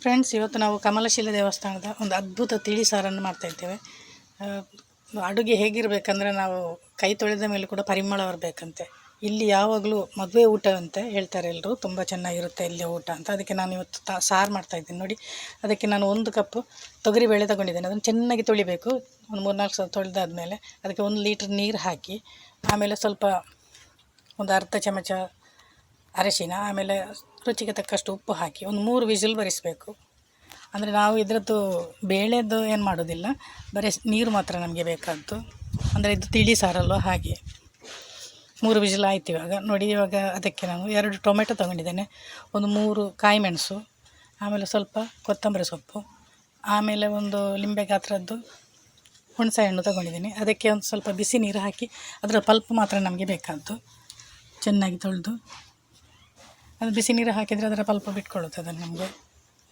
Friends ಇವತ್ತು ನಾವು ಕಮಲಶೀಲ ದೇವಸ್ಥಾನದ ಒಂದು ಅದ್ಭುತ ತಿಳಿ ಸಾರನ್ನು ಮಾಡ್ತಾ ಇದ್ದೇವೆ. ಆ, ಅಡುಗೆ ಹೇಗಿರಬೇಕಂದ್ರೆ ನಾವು ಕೈ ತೊಳೆದ ಮೇಲೆ ಕೂಡ ಪರಿಮಳ ಬರಬೇಕಂತೆ. ಇಲ್ಲಿ ಯಾವಾಗಲೂ ಮದುವೆ ಊಟ ಅಂತ ಹೇಳ್ತಾರೆ ಎಲ್ಲರೂ ತುಂಬ ಚೆನ್ನಾಗಿರುತ್ತೆ ಇಲ್ಲಿ ಊಟ ಅಂತ. ಅದಕ್ಕೆ ನಾನು ಇವತ್ತು ತಾ ಸಾರು ಮಾಡ್ತಾ ಇದ್ದೀನಿ ನೋಡಿ. ಅದಕ್ಕೆ ನಾನು ಒಂದು ಕಪ್ಪು ತೊಗರಿಬೇಳೆ ತಗೊಂಡಿದ್ದೇನೆ. ಅದನ್ನು ಚೆನ್ನಾಗಿ ತೊಳಿಬೇಕು. ಒಂದು ಮೂರ್ನಾಲ್ಕು ಸಲ ತೊಳೆದಾದ್ಮೇಲೆ ಅದಕ್ಕೆ ಒಂದು ಲೀಟ್ರ್ ನೀರು ಹಾಕಿ ಆಮೇಲೆ ಸ್ವಲ್ಪ ಒಂದು ಅರ್ಧ ಚಮಚ ಅರಶಿನ ಆಮೇಲೆ ರುಚಿಗೆ ತಕ್ಕಷ್ಟು ಉಪ್ಪು ಹಾಕಿ ಒಂದು ಮೂರು ವಿಸಿಲ್ ಬರಿಸಬೇಕು. ಅಂದರೆ ನಾವು ಇದರದ್ದು ಬೇಳೆದು ಏನು ಮಾಡೋದಿಲ್ಲ, ಬರೀ ನೀರು ಮಾತ್ರ ನಮಗೆ ಬೇಕಾದ್ದು. ಅಂದರೆ ಇದು ತಿಳಿ ಸಾರಲ್ವ ಹಾಗೆ. ಮೂರು ವಿಜಿಲ್ ಆಯ್ತು ಇವಾಗ. ನೋಡಿ, ಇವಾಗ ಅದಕ್ಕೆ ನಾನು ಎರಡು ಟೊಮೆಟೊ ತೊಗೊಂಡಿದ್ದೇನೆ. ಒಂದು ಮೂರು ಕಾಯಿ ಮೆಣಸು, ಆಮೇಲೆ ಸ್ವಲ್ಪ ಕೊತ್ತಂಬರಿ ಸೊಪ್ಪು, ಆಮೇಲೆ ಒಂದು ಲಿಂಬೆ ಗಾತ್ರದ್ದು ಹುಣಸೆ ಹಣ್ಣು ತೊಗೊಂಡಿದ್ದೀನಿ. ಅದಕ್ಕೆ ಒಂದು ಸ್ವಲ್ಪ ಬಿಸಿ ನೀರು ಹಾಕಿ, ಅದರ ಪಲ್ಪ್ ಮಾತ್ರ ನಮಗೆ ಬೇಕಾದ್ದು. ಚೆನ್ನಾಗಿ ತೊಳೆದು ಅದು ಬಿಸಿ ನೀರು ಹಾಕಿದರೆ ಅದರ ಪಲ್ಪ ಬಿಟ್ಕೊಳ್ಳುತ್ತೆ ಅದನ್ನು ನಮಗೆ.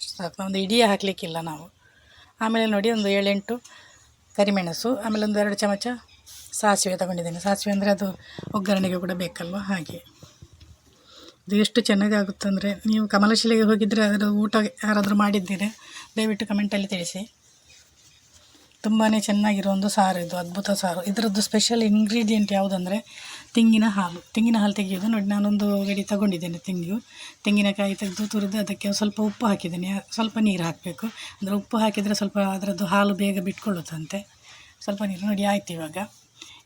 ಅಷ್ಟು ಒಂದು ಇಡೀ ಹಾಕಲಿಕ್ಕಿಲ್ಲ ನಾವು. ಆಮೇಲೆ ನೋಡಿ ಒಂದು ಏಳೆಂಟು ಕರಿಮೆಣಸು, ಆಮೇಲೆ ಒಂದು ಎರಡು ಚಮಚ ಸಾಸಿವೆ ತಗೊಂಡಿದ್ದೇನೆ. ಸಾಸಿವೆ ಅಂದರೆ ಅದು ಒಗ್ಗರಣೆಗೆ ಕೂಡ ಬೇಕಲ್ವ? ಹಾಗೆ. ಇದು ಎಷ್ಟು ಚೆನ್ನಾಗಿ ಆಗುತ್ತೆ ಅಂದರೆ ನೀವು ಕಮಲಶಿಲೆಗೆ ಹೋಗಿದ್ದರೆ ಅದರ ಊಟ ಯಾರಾದರೂ ಮಾಡಿದ್ದೀರಿ? ದಯವಿಟ್ಟು ಕಮೆಂಟಲ್ಲಿ ತಿಳಿಸಿ. ತುಂಬಾ ಚೆನ್ನಾಗಿರೋ ಒಂದು ಸಾರು ಇದು, ಅದ್ಭುತ ಸಾರು. ಇದರದ್ದು ಸ್ಪೆಷಲ್ ಇಂಗ್ರೀಡಿಯೆಂಟ್ ಯಾವುದಂದರೆ ತೆಂಗಿನ ಹಾಲು ತೆಂಗಿನ ಹಾಲು ತೆಗೆಯೋದು ನೋಡಿ, ನಾನೊಂದು ಗಡಿ ತಗೊಂಡಿದ್ದೇನೆ ತೆಂಗು ತೆಂಗಿನಕಾಯಿ ತೆಗೆದು ತುರಿದು ಅದಕ್ಕೆ ಸ್ವಲ್ಪ ಉಪ್ಪು ಹಾಕಿದ್ದೇನೆ. ಸ್ವಲ್ಪ ನೀರು ಹಾಕಬೇಕು. ಅಂದರೆ ಉಪ್ಪು ಹಾಕಿದರೆ ಸ್ವಲ್ಪ ಅದರದ್ದು ಹಾಲು ಬೇಗ ಬಿಟ್ಕೊಳ್ಳುತ್ತಂತೆ. ಸ್ವಲ್ಪ ನೀರು ನೋಡಿ ಆಯ್ತು ಇವಾಗ.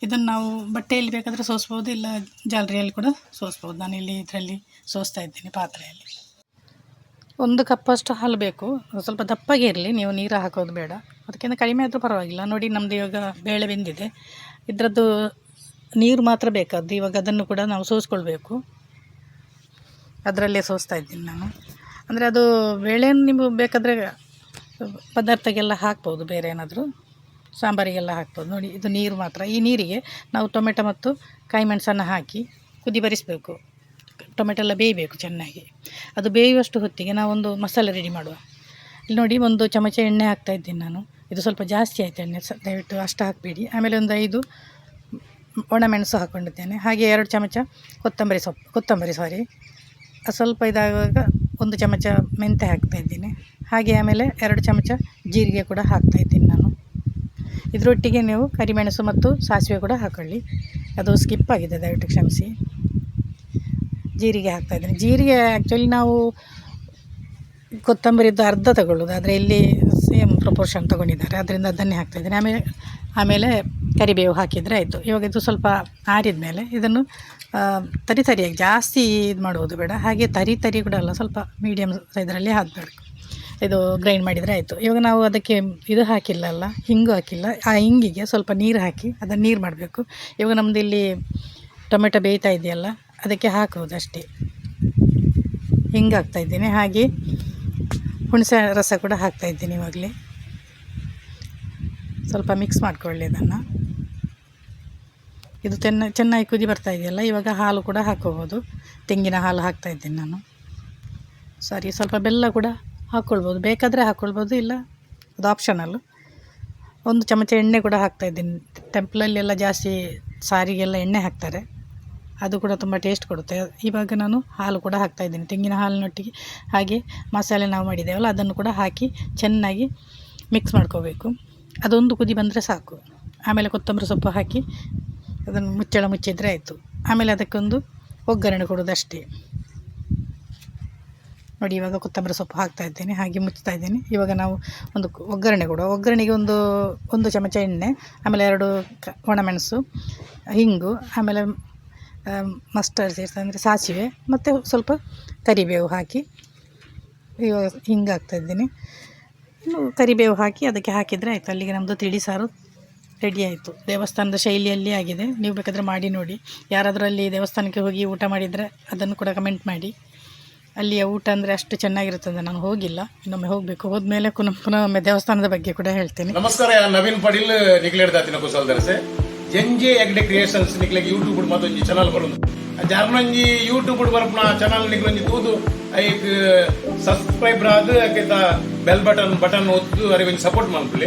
ಇದನ್ನು ನಾವು ಬಟ್ಟೆಯಲ್ಲಿ ಬೇಕಾದರೆ ಸೋಸ್ಬೋದು, ಇಲ್ಲ ಜಾಲರಿಯಲ್ಲಿ ಕೂಡ ಸೋಸ್ಬೋದು. ಇಲ್ಲಿ ಇದರಲ್ಲಿ ಸೋಸ್ತಾ ಇದ್ದೀನಿ ಪಾತ್ರೆಯಲ್ಲಿ. ಒಂದು ಕಪ್ಪಷ್ಟು ಹಾಲು ಬೇಕು. ಸ್ವಲ್ಪ ದಪ್ಪಗೆ ಇರಲಿ, ನೀವು ನೀರು ಹಾಕೋದು ಬೇಡ. ಅದಕ್ಕಿಂತ ಕಡಿಮೆ ಆದರೂ ಪರವಾಗಿಲ್ಲ. ನೋಡಿ ನಮ್ಮದು ಇವಾಗ ಬೇಳೆ ಬೆಂದಿದೆ. ಇದರದ್ದು ನೀರು ಮಾತ್ರ ಬೇಕಾದ್ದು. ಇವಾಗ ಅದನ್ನು ಕೂಡ ನಾವು ಸೋಸ್ಕೊಳ್ಬೇಕು. ಅದರಲ್ಲೇ ಸೋಸ್ತಾ ಇದ್ದೀನಿ ನಾನು. ಅಂದರೆ ಅದು ಬೇಳೆಯನ್ನು ನಿಮಗೆ ಬೇಕಾದರೆ ಪದಾರ್ಥಗೆಲ್ಲ ಹಾಕ್ಬೋದು, ಬೇರೆ ಏನಾದರೂ. ಸಾಂಬಾರಿಗೆಲ್ಲ ಹಾಕ್ಬೋದು. ನೋಡಿ, ಇದು ನೀರು ಮಾತ್ರ. ಈ ನೀರಿಗೆ ನಾವು ಟೊಮೆಟೊ ಮತ್ತು ಕಾಯಿ ಮೆಣಸನ್ನು ಹಾಕಿ ಕುದಿ ಬರಿಸಬೇಕು ಟೊಮೆಟೊ ಎಲ್ಲ ಬೇಯಬೇಕು ಚೆನ್ನಾಗಿ. ಅದು ಬೇಯುವಷ್ಟು ಹೊತ್ತಿಗೆ ನಾವೊಂದು ಮಸಾಲೆ ರೆಡಿ ಮಾಡುವ. ಇಲ್ಲಿ ನೋಡಿ, ಒಂದು ಚಮಚ ಎಣ್ಣೆ ಹಾಕ್ತಾ ಇದ್ದೀನಿ ನಾನು. ಇದು ಸ್ವಲ್ಪ ಜಾಸ್ತಿ ಆಯಿತು ಎಣ್ಣೆ. ಸ, ದಯವಿಟ್ಟು ಅಷ್ಟು ಹಾಕಬೇಡಿ. ಆಮೇಲೆ ಒಂದು ಐದು ಒಣಮೆಣಸು ಹಾಕ್ಕೊಂಡಿದ್ದೇನೆ ಹಾಗೆ ಎರಡು ಚಮಚ ಕೊತ್ತಂಬರಿ ಸೊಪ್ಪು, ಕೊತ್ತಂಬರಿ ಸಾರಿ ಸ್ವಲ್ಪ ಇದಾಗುವಾಗ ಒಂದು ಚಮಚ ಮೆಂತೆ ಹಾಕ್ತಾ ಇದ್ದೀನಿ. ಹಾಗೆ ಆಮೇಲೆ ಎರಡು ಚಮಚ ಜೀರಿಗೆ ಕೂಡ ಹಾಕ್ತಾ ಇದ್ದೀನಿ ನಾನು. ಇದರೊಟ್ಟಿಗೆ ನೀವು ಕರಿಮೆಣಸು ಮತ್ತು ಸಾಸಿವೆ ಕೂಡ ಹಾಕೊಳ್ಳಿ. ಅದು ಸ್ಕಿಪ್ ಆಗಿದೆ, ದಯವಿಟ್ಟು ಕ್ಷಮಿಸಿ. ಜೀರಿಗೆ ಹಾಕ್ತಾ ಇದ್ದೀನಿ. ಜೀರಿಗೆ ಆ್ಯಕ್ಚುಲಿ ನಾವು ಕೊತ್ತಂಬರಿದ್ದು ಅರ್ಧ ತಗೊಳ್ಳೋದು. ಆದರೆ ಇಲ್ಲಿ ಸೇಮ್ ಪ್ರಪೋರ್ಷನ್ ತೊಗೊಂಡಿದ್ದಾರೆ. ಅದರಿಂದ ಅದನ್ನೇ ಹಾಕ್ತಾ ಇದ್ದೀನಿ. ಆಮೇಲೆ ಆಮೇಲೆ ಕರಿಬೇವು ಹಾಕಿದರೆ ಆಯಿತು. ಇವಾಗ ಇದು ಸ್ವಲ್ಪ ಆರಿದ ಮೇಲೆ ಇದನ್ನು ತರಿ ತರಿಯಾಗಿ, ಜಾಸ್ತಿ ಇದು ಮಾಡುವುದು ಬೇಡ. ಹಾಗೆ ತರಿ ತರಿ ಕೂಡ ಅಲ್ಲ, ಸ್ವಲ್ಪ ಮೀಡಿಯಮ್ ಇದರಲ್ಲಿ ಹಾಕಬೇಕು. ಇದು ಗ್ರೈಂಡ್ ಮಾಡಿದರೆ ಆಯಿತು. ಇವಾಗ ನಾವು ಅದಕ್ಕೆ ಇದು ಹಾಕಿಲ್ಲ ಅಲ್ಲ, ಹಿಂಗು ಹಾಕಿಲ್ಲ. ಆ ಹಿಂಗಿಗೆ ಸ್ವಲ್ಪ ನೀರು ಹಾಕಿ ಅದನ್ನು ನೀರು ಮಾಡಬೇಕು. ಇವಾಗ ನಮ್ಮದು ಇಲ್ಲಿ ಟೊಮೆಟೊ ಬೇಯ್ತಾ ಇದೆಯಲ್ಲ, ಅದಕ್ಕೆ ಹಾಕುವುದು ಅಷ್ಟೇ. ಹಿಂಗೆ ಹಾಕ್ತಾಯಿದ್ದೀನಿ ಹಾಗೆ ಹುಣಸೆ ರಸ ಕೂಡ ಹಾಕ್ತಾಯಿದ್ದೀನಿ ಇವಾಗಲೇ. ಸ್ವಲ್ಪ ಮಿಕ್ಸ್ ಮಾಡಿಕೊಳ್ಳಿ ಇದನ್ನು. ಇದು ತೆನ್ನ, ಚೆನ್ನಾಗಿ ಕುದಿ ಬರ್ತಾ ಇದೆಯಲ್ಲ, ಇವಾಗ ಹಾಲು ಕೂಡ ಹಾಕ್ಕೋಬೋದು. ತೆಂಗಿನ ಹಾಲು ಹಾಕ್ತಾ ಇದ್ದೀನಿ ನಾನು. ಸಾರಿ, ಸ್ವಲ್ಪ ಬೆಲ್ಲ ಕೂಡ ಹಾಕ್ಕೊಳ್ಬೋದು. ಬೇಕಾದರೆ ಹಾಕ್ಕೊಳ್ಬೋದು, ಇಲ್ಲ ಅದು ಆಪ್ಷನಲ್ಲು ಒಂದು ಚಮಚ ಎಣ್ಣೆ ಕೂಡ ಹಾಕ್ತಾ ಇದ್ದೀನಿ. ಟೆಂಪ್ಲಲ್ಲೆಲ್ಲ ಜಾಸ್ತಿ ಸಾರಿಗೆಲ್ಲ ಎಣ್ಣೆ ಹಾಕ್ತಾರೆ. ಅದು ಕೂಡ ತುಂಬ ಟೇಸ್ಟ್ ಕೊಡುತ್ತೆ. ಇವಾಗ ನಾನು ಹಾಲು ಕೂಡ ಹಾಕ್ತಾ ಇದ್ದೀನಿ. ತೆಂಗಿನ ಹಾಲಿನೊಟ್ಟಿಗೆ ಹಾಗೆ ಮಸಾಲೆ ನಾವು ಮಾಡಿದ್ದೇವಲ್ಲ, ಅದನ್ನು ಕೂಡ ಹಾಕಿ ಚೆನ್ನಾಗಿ ಮಿಕ್ಸ್ ಮಾಡ್ಕೋಬೇಕು. ಅದೊಂದು ಕುದಿ ಬಂದರೆ ಸಾಕು. ಆಮೇಲೆ ಕೊತ್ತಂಬರಿ ಸೊಪ್ಪು ಹಾಕಿ ಅದನ್ನು ಮುಚ್ಚಳ ಮುಚ್ಚಿದರೆ ಆಯಿತು. ಆಮೇಲೆ ಅದಕ್ಕೊಂದು ಒಗ್ಗರಣೆ ಕೊಡೋದಷ್ಟೇ ನೋಡಿ, ಇವಾಗ ಕೊತ್ತಂಬರಿ ಸೊಪ್ಪು ಹಾಕ್ತಾ ಇದ್ದೇನೆ, ಹಾಗೆ ಮುಚ್ತಾ ಇದ್ದೇನೆ. ಇವಾಗ ನಾವು ಒಂದು ಒಗ್ಗರಣೆ ಕೊಡುವ. ಒಗ್ಗರಣೆಗೆ ಒಂದು ಒಂದು ಚಮಚ ಎಣ್ಣೆ, ಆಮೇಲೆ ಎರಡು ಕ ಒಣಮೆಣಸು, ಹಿಂಗು, ಆಮೇಲೆ ಮಸ್ಟರ್ಡ್ ಸೀಡ್ಸ್ ಅಂದರೆ ಸಾಸಿವೆ, ಮತ್ತು ಸ್ವಲ್ಪ ಕರಿಬೇವು ಹಾಕಿ ಇವಾಗ ಹಿಂಗೆ ಹಾಕ್ತಾ ಇದ್ದೀನಿ. ಕರಿಬೇವು ಹಾಕಿ ಅದಕ್ಕೆ ಹಾಕಿದರೆ ಆಯಿತು. ಅಲ್ಲಿಗೆ ನಮ್ಮದು ತಿಳಿ ಸಾರು ರೆಡಿ ಆಯಿತು. ದೇವಸ್ಥಾನದ ಶೈಲಿಯಲ್ಲಿ ಆಗಿದೆ. ನೀವು ಬೇಕಾದರೆ ಮಾಡಿ ನೋಡಿ. ಯಾರಾದರೂ ಅಲ್ಲಿ ದೇವಸ್ಥಾನಕ್ಕೆ ಹೋಗಿ ಊಟ ಮಾಡಿದರೆ ಅದನ್ನು ಕೂಡ ಕಮೆಂಟ್ ಮಾಡಿ. ಅಲ್ಲಿಯ ಊಟ ಅಂದರೆ ಅಷ್ಟು ಚೆನ್ನಾಗಿರುತ್ತದೆ ನಾನು ಹೋಗಿಲ್ಲ. ಇನ್ನೊಮ್ಮೆ ಹೋಗಬೇಕು. ಹೋದ್ಮೇಲೆ ಪುನಃ ಒಮ್ಮೆ ದೇವಸ್ಥಾನದ ಬಗ್ಗೆ ಕೂಡ ಹೇಳ್ತೀನಿ. ನಮಸ್ಕಾರ ನವೀನ್ ಪಡೀಲ್ ನಿಗ್ಲೇಡ್ದಾತಿನ ಕುಸಲ್ದರ್ಸೆ ಜಂಜೆ ಎಗ್ಡೆ ಕ್ರಿಯೇಷನ್ಸ್ ನಿಗ್ಲಿಗೆ ಯೂಟ್ಯೂಬ್ ಮತ್ತೊಂದು ಚಾನಲ್ ಬರೋದು ಅಂಚ ಯೂಟ್ಯೂಬ್ ಪರ್ಪುನ ಚೆನಲ್ ಲಿಕ್ಲ ಒಂಜಿ ತೂದು ಐಕ್ ಸಬ್ಸ್ಕ್ರೈಬರ್ ಆದ್ರೆ ಅಕೆತ್ತ ಬೆಲ್ ಬಟನ್ ಬಟನ್ ಉತ್ತು ಒರೆ ಸಪೋರ್ಟ್ ಮನ್ಪುಲ್ಲೆ